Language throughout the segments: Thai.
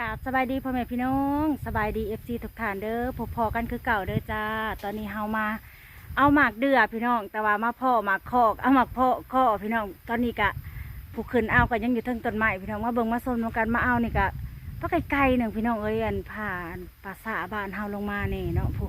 กราบสบายดีพ่อแม่พี่น้องสบายดีเอฟซีทุกท่านเด้อพบพอกันคือเก่าเด้อจ้า ตอนนี้เฮามา เอาหมากเดือพี่น้อง แต่ว่ามาพ่อหมากคอกเอาหมากพ่อข้อพี่น้อง ตอนนี้กะผู้ขึ้นเอาก็ยังอยู่เทั้งต้นไม้พี่น้องมาเบิ่งมาส้มกันมาเอานี่กะพักไกลๆหนึ่งพี่น้องเอ้ยอันผ่านภาษาบ้านเฮาลงมานี่เนาะผู้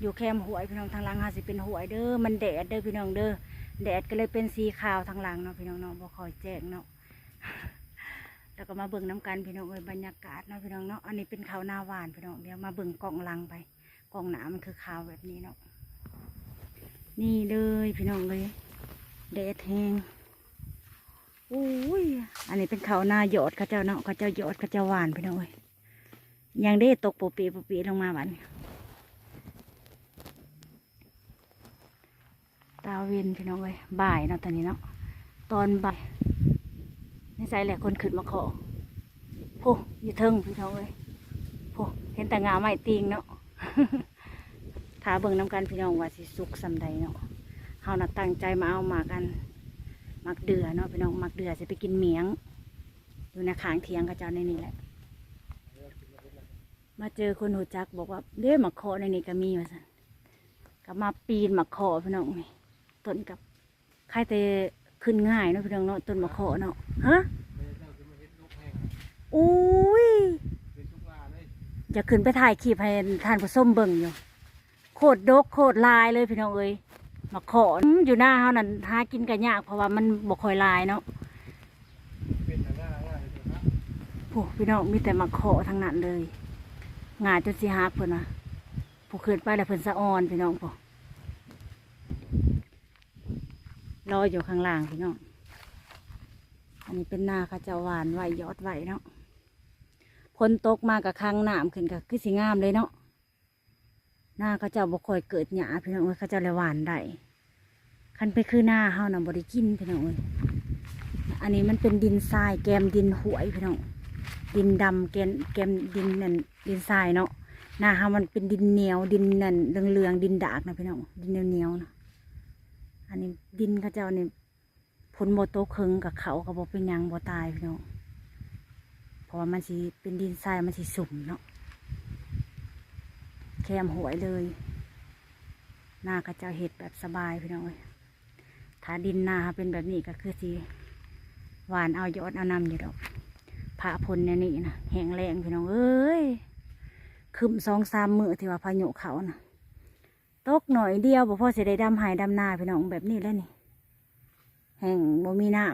อยู่แคมหวยพี่น้องทางหลังหาสิเป็นหวยเด้อมันแดดเด้อพี่น้องเด้อแดดก็เลยเป็นสีขาวทางหลังเนาะพี่น้องเนาะบ่คอยแจ้งเนาะ แล้วก็มาเบิ่งน้ำกันพี่น้องเอ้ยบรรยากาศเนาะพี่น้องเนาะอันนี้เป็นข้าวหน้าหวานพี่น้องเดี๋ยวมาเบิ่งกล่องลังไปกล่องหนามันคือข้าวแบบนี้เนาะนี่เลยพี่น้องเลยแดดแห้งอุ้ยอันนี้เป็นข้าวหน้าหยอดข้าเจ้าเนาะข้าเจ้าหยอดข้าเจ้าหวานพี่น้องเอ้ยยังได้ตกปูปีปูปีลงมาบันตาเวนพี่น้องเอ้ยบ่ายเนาะตอนนี้เนาะตอนบ่าย นี่ใส่แหละคนขึ้นมาขอโอ้อยู่เทิงพี่น้องเลยโอ้เห็นแต่งาไม้ติงเนาะถาเบิ่งน้ำกันพี่น้องว่าสิสุกสำใดเนาะเฮาน่ะตั้งใจมาเอาหมากกันหมากเดือเนาะพี่น้องหมากเดือจะไปกินเหมียงอยู่ในขางเทียงกับเจ้าในนี่แหละ มาเจอคนหูจักบอกว่าเด้หมากคอในนี่ก็มีว่าสันก็มาปีนหมากคอพี่น้องนี่ต้นกับใครแต่ ขึ้นง่ายเนาะพี่น้องเนาะต้นหมากคอเนาะฮะอุ้ยจะขึ้นไปถ่ายคลิปให้ท่านผู้ส้มเบิ่งอยู่โคตรดกโคตรลายเลยพี่น้องเอ้ยมาขออืมอยู่หน้าเฮานั่นหากินกันยากเพราะว่ามันบ่ค่อยลายเนาะโอ้พี่น้องมีแต่มาขอทั้งนั้นเลยงาจนสิหักเพิ่นนะผู้ขึ้นไปแล้วเพิ่นสะออนพี่น้องพอ รออยู่ข้างล่างพี่น้องอันนี้เป็นนาขาเจะหวานไหวยอดไหวเนาะพนตกมากับค้างน้ำขึ้นกับคือสีงามเลยเนาะหน้าเขาเจ้าบ่ค่อยเกิดหยาพี่น้องเอ้ยเขาเจ้าเลยหวานได้คันไปคือหน้าเฮาน่ะบ่ได้กินพี่น้องเอ้ยอันนี้มันเป็นดินทรายแกมดินหวยพี่น้องดินดำแกมแกมดินนั่นดินทรายเนาะหน้าเฮามันเป็นดินเหนียวดินนั่นเหลืองๆดินดากนะพี่น้องดินเหนียวๆนะ อันนี้ดินเขาเจ้านี่ผลโมโตเคิงกับเขาก็บอเป็นยังบ่ตายพี่น้องเพราะว่ามันสิเป็นดินทรายมันสิสุ่มเนาะแคมหวยเลย หน้าก็จะเห็ดแบบสบายพี่น้องถ้าดินหน้าเป็นแบบนี้ก็คือสิหวานเอายอดเอานำอยู่ดอกผ่าพลเนี่ยนี่นะแห้งแรงพี่น้องเอ้ยคืมสองสามมือที่ว่าพายุเขาน่ะ ตกหน่อยเดียวบ่พอสิได้ดำหายดำนาพี่น้องแบบนี้แล้วนี่ แห่งบ่มีน้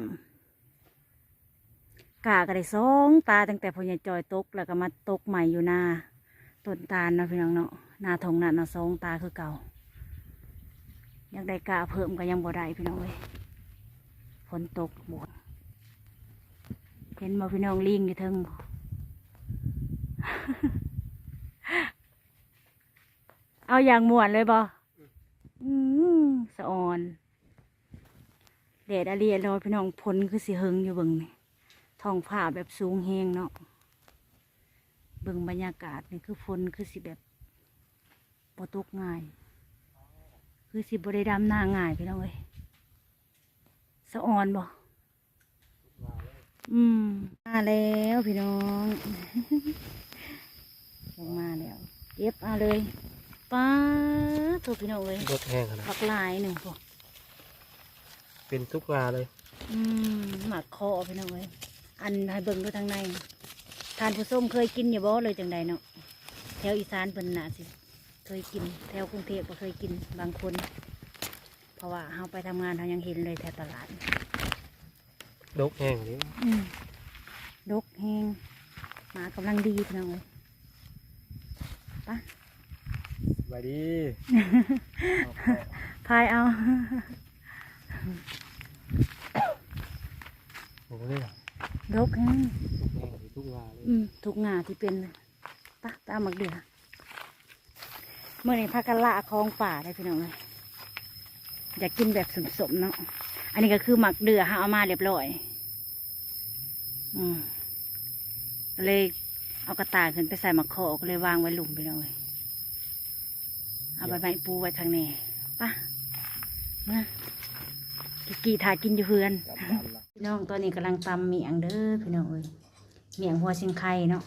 ำกาก็ได้สองตาตั้งแต่พอใหญจอยตกแล้วก็มาตกใหม่อยู่นาต้นตาลนะพี่น้องเนาะนาทงนั่นนาะสองตาคือเก่ายากได้กาเพิ่มก็ยังบ่ได้พี่น้องเว้ยฝนตกหมดเห็นบ่พี่น้องลิงอยู่เทิงบ่ เอาอย่างม่วนเลยบ่อืมสะออนแดดอาเรียนเราพี่น้องพ้นคือสิเฮงอยู่เบิ่งนี่ท้องผ้าแบบสูงแหงเนาะเบิ่งบรรยากาศนี่คือฝนคือสิแบบบ่ตกง่าย คือสิบ่ได้ดำหน้าง่ายพี่น้องเอ้ยสะออนบ่อืมมาแล้วพี่น้องลงมาแล้วเก็บเอาเลย ป้าถูกพี่น้องเอ้ยรถแห้งขนาดผักลายหนึ่งพวกเป็นทุกงาเลย อืมหมักคอไปหน่อยอันให้เบิ่งดูทางใน ทานผู้ส้มเคยกินอยู่บ่เลยจังใดเนาะแถวอีสานเพิ่นน่ะสิ เคยกิน แถวกรุงเทพก็เคยกินบางคน เพราะว่าเฮาไปทำงานเฮายังเห็นเลยแถวตลาด ดกแห้งนี่อืมดกแห้งหมากำลังดีพี่น้องเลยไปะส บายดีพายเอาผมก็เลยอะดกแห้งทุกแห้งทุกงาเลยอืมทุกงาที่เป็นเลยปะตามหมักเดือเมื่อนี้พากันละคลองป่าได้พี่น้องเลยอยากกินแบบสมๆเนาะ อันนี้ก็คือหมักเดือหาเอามาเรียบร้อย อืมก็เลยเอากระตายขึ้นไปใส่หมักคอก็เลยวางไว้หลุมพี่น้องเลย เอาใบไม้ปูไว้ทางนี้ปะนะกิกีทากินอยู่เพื่อนพี่น้องตัวนี้กำลังตำเมียงเด้อพี่น้องเอ้ยเมียงหัวเชียงไข่เนาะ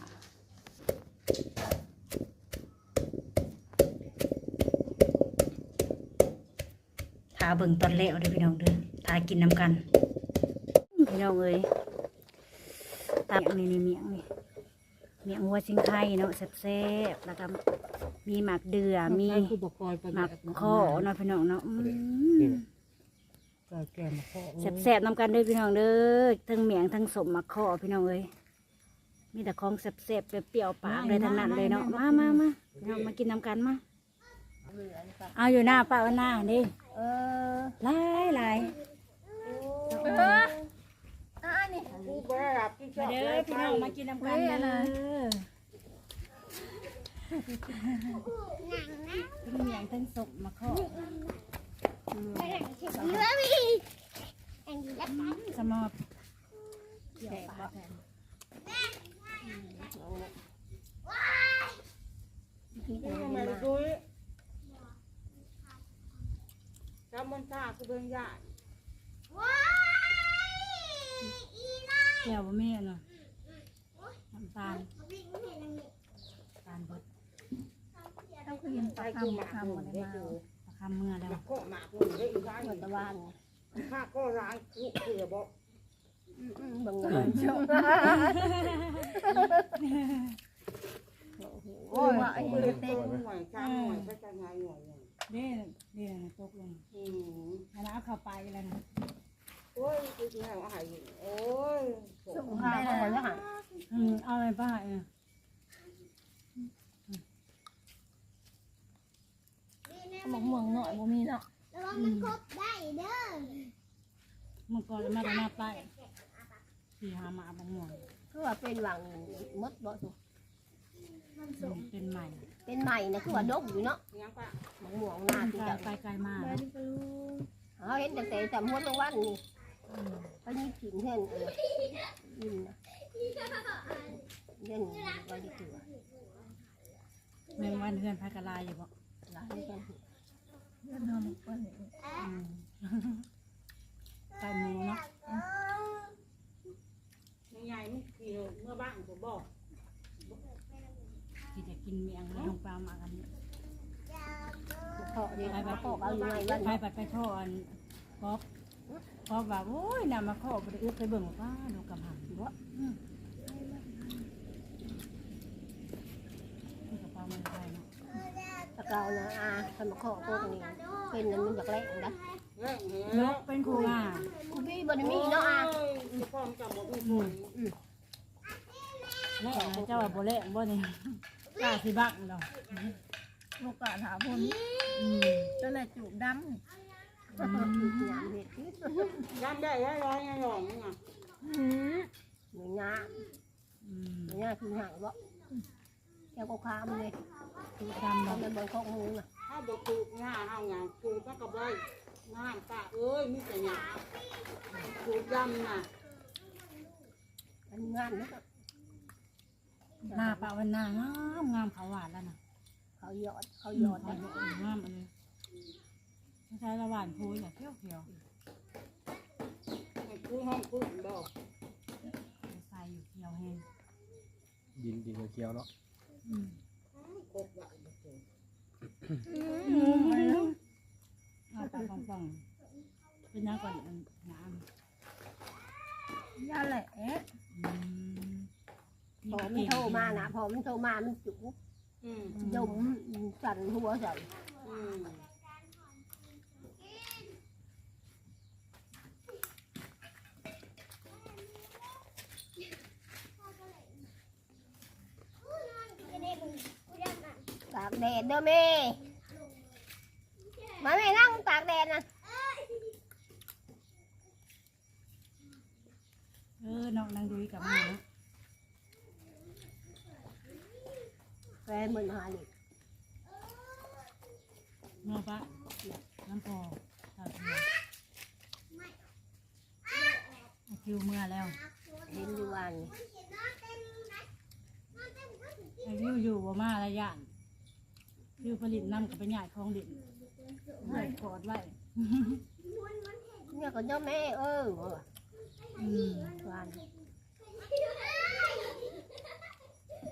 ทาเบิ่งตอนเล้วเด้อพี่น้องเด้อทากินน้ำกันพี่น้องเอ้ยตำนี่นี่เมียงนี่เมียงหัวเชียงไข่เนาะแซ่บๆแล้วก็ มีหมักเดือมีคือบอกคอยไปหมักข้อเนาะพี่น้องเนาะอืมก็แก่มาข้อแซ่บๆนำกันเด้อพี่น้องเด้อทั้งเมียงทั้งสมหมักข้อพี่น้องเอ้ยมีแต่ของแซ่บๆเปรี้ยวๆปากเลยทั้งนั้นเลยเนาะมามามาพี่น้องมากินน้ำกันมาเอาอยู่หน้าป้าวันหน้านี่เออหลายหลายเอออ่านี่กูไปรับที่ชมาอบเด้อพี่น้องมากินน้ำกันเด้อ ทั้งเมียงทั้งสมหมักข้อเยอะพี่แองยัดมันสมอบแตกบ่คิดกูว่าไม่มันดูจำมันซากูเป็นญาติแก้วบะหมี่เนาะน้ำตาลตาลบด เขาคือยินไปลาคำหปลาคำหมดได้เลยดูมาปลาคำเมื่อแล้วหมักก็หมากูได้อีกครั้งหมดตะวันข้าก็ร้านกูเสือบอกบังเอิญชมโอ้ยว่าไอ้กูเด็เลยกเต้นหน่อยข้ามหน่อยก็จะไงหน่อยเด้เด้นะตกลงอืมอันนั้นเข้าไปแล้วนะโอ้ยกูจะให้อาหารโอ้ยส่งข้าวมาแล้วค่ะอืมเอาอะไรบ้าเออ หมกเมืองหน่อยบ่มีเนาะมันก่อนมาแต่หน้าไปสี่หาหมาบางม่วงคือว่าเป็นหวังมดบ่สุอืมเป็นใหม่ เป็นใหม่นะคือว่าดกอยู่เนาะยังปะหมกม่วงหน้าที่ไกลจะไปไกลมาเขาเห็นแต่แต่แต่หัวตะวันนี่อืมเขานี่กินเห็นเออยินนะเล่นไว้ดีกว่าแมงวันเฮือนพายกะลายอยู่บ่หลายกันอืม ไก่หมูเนาะยังไงมึงขี่เมื่อบ้านกูบอกที่จะกินเมียงแล้วลงปลามากันเพาะนี่มาเพาะเอาอยู่ในวันไปไปไปข้ออันก๊อบก๊อบว่าโอ้ยน่ามาข้อไปอึดไปเบิ่งว่าดูกำหังบ่อืมนี่กระเป๋ามันไป ตะเกานะอาทำมาเคาะพวกนี้เป็นนั้นมันอยากแรงนะเล่นเนหรอกเป็นครูอะกูพี่บนมีเนาะอาจะฟ้องจับหมดทุกคนแล่นะเจ้าว่าบ่แล่บ่นี่กล้าสิบักดอกลูกกะถามผมอืมก็เลยจูบดยามเห็ดที่ย้ำได้ร้อยร้อยยังหลงอะเหมือนงาอืมเหมือนงาคือห่างบ่ แกก็คามเลยคือดำทำดอกเป็นบนข้อมูลน่ะถ้าบอกกูง่าเอางานกูก็กระไรงานตาเอ้ยมีแต่หยากูดำน่ะมันงานนะหน้าปะวันหน้างามงามเขาหวานแล้วนะเขาหยอดเขาหหยยออดดได้ได้งามอันนี้ไม่ใช่ละหวานพูอย่าเที่ยวเที่ยวกูห้องกูบอกใส่อยู่เที่ยวแห้งดินดินเขียวเนาะอื มครบละเอาปลาปองปองเป็นยังก่อนน้ำยาแหละพอมันโทรมานะพอมันโทรมามันจุกดมสั่นหัวสั่นากแดดเด้อแม่มาแม่นั่งตากแดดนะเออน้องนางดุยกับแม่นะแฟนเหมือนหานี่เมื่อปะน้ำพอตาเทียเอาคิวเมื่อแล้วเห็นอยู่วันอายุอยู่บ่มาระยะ คิวผลิตน้ำกับเป็นใหญ่คลองดินไว้กอดไว้เนี่ยก็เจ้าแม่เอออืมวัน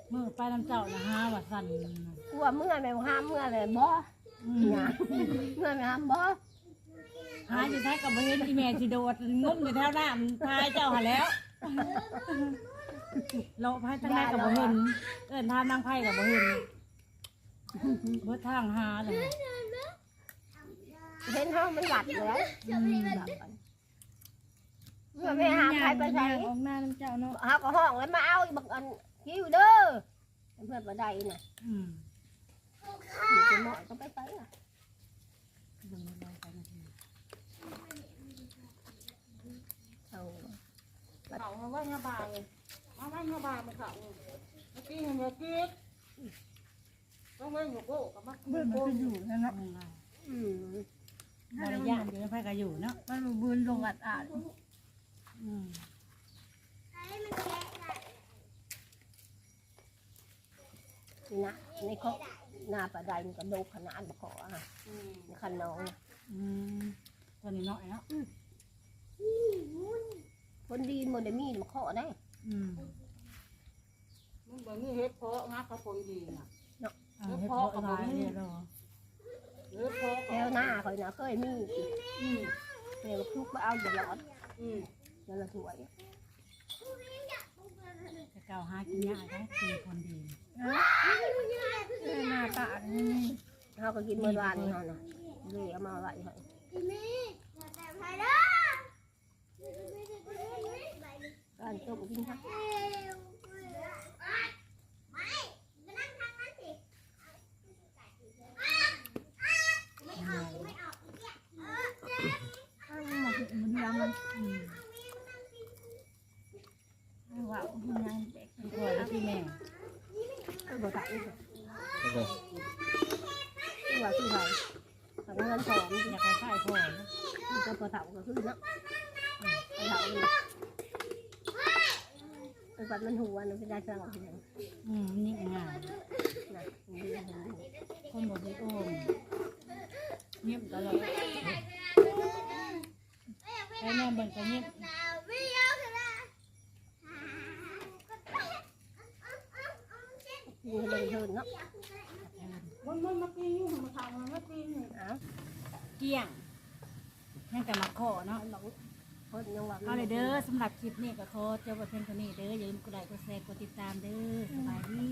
เมื่อไปน้ำเจ้านะฮะว่าสั่นกลัวเมื่อแม่ห้ามเมื่อเลยบ่อืมหยาเมื่อแม่ห้ามบ่หาอยู่ท้ายกับบ่เห็นอีแม่สิโดดงุ้มอยู่แถวน้ำทายเจ้าหาแล้วเลาะพายทางไหนกับบ่เห็นเอิ้นทามนางไผ่กับบ่เห็น เบิดทางหาเลยเห็นเฮามันหลับแล้วหลับไปเมื่อแม่หาใครไปใส่ออกหน้าน้ำเจ้าเนาะเฮาก็ห้องแล้วมาเอาอีบักอันคิวเด้อเพื่อนบ่ได้น่ะอืมอยู่จะหมอยก็ไปไปน่ะเบิ่งเลยไปนาทีเอาเขามาว่าเงาบาเลยมาว่าเงาบามันเขาเมื่อกี้เห็นเมื่อกี้ ต้องเว้นหัวโก้กับมักเบื่อมันจะอยู่แล้วเนาะอืมมารยาทอยู่ในไผ่ก็อยู่เนาะมันบ่บืนลงอัดอาดอืมนี่นะในเขาหน้าปลาใดมันก็โดกขนาดบ่ขออะอืมในคันน้องน่ะอืมตัวนี้น้อยเนาะคนดีมันได้มีมาขอได้อืมมันเหมือนนี่เฮ็ดเพาะงักกระพงดีน่ะ เอาเฮ็ดเพาะหลายเนี่ยเนาะเฮ็ดเพาะแถวหน้าคอยนะเคยมีอืมเดี๋ยวทุกมาเอาอย่าร้อนอืมอย่าละถวยจะเก่าหากินยากได้สี่คนดีเอ้ยหน้าตานี่เขาก็กินเมื่อวานนี่ฮะนะเลยเอามาไว้ให้การต้มกินครับ ข้างหมดมันยังมัน อืม ว่ามันยังเด็ก พี่พ่อและพี่แม่ ก็บ่ใส่แล้วก็ที่ว่าคือไผทำเงินสอนอยากให้ค่ายพ่อนะมันก็พอเฒ่าก็คือเนาะพอเฒ่านี่ไอ้ปัดมันหัวนะไม่ได้สร้างอะไรนะอืมนี่ง่ายนคนบอกให้โอมเงียบตลอดไอ้แม่บิ่งก็เงียบ กินให้เดินเทินเนาะมันมันมากินอยู่มันทำมันมากินเอ้าเกี้ยงยังแต่มาขอเนาะคนยังว่าเอาเลยเด้อสำหรับคลิปนี้ก็ขอเจ้าประเพ็ญคนนี้เด้ออย่าลืมกดไลค์กดแชร์กดติดตามเด้อสบายดี